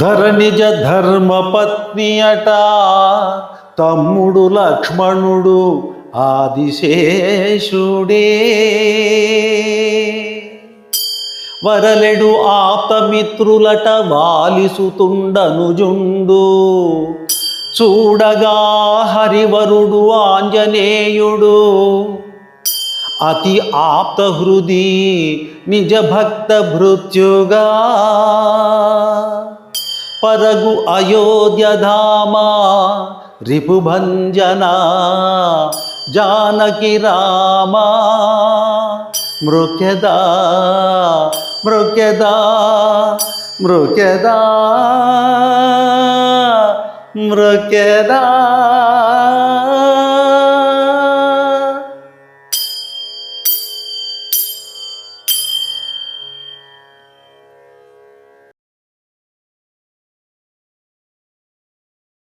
ధరణిజ ధర్మపత్ని అట తమ్ముడు లక్ష్మణుడు ఆదిశేషుడే. వరలెడు ఆప్తమిత్రులట వాలిసుతుండనుజుండు. చూడగా హరివరుడు ఆంజనేయుడు. అతి ఆప్త హృది నిజ భక్త భృత్యుగా. परगु अयोध्या अयोध्यधामा रिपुभञ्जना जानकी रामा। मृक्यदा मृक्यदा मृक्यदा मृक्यदा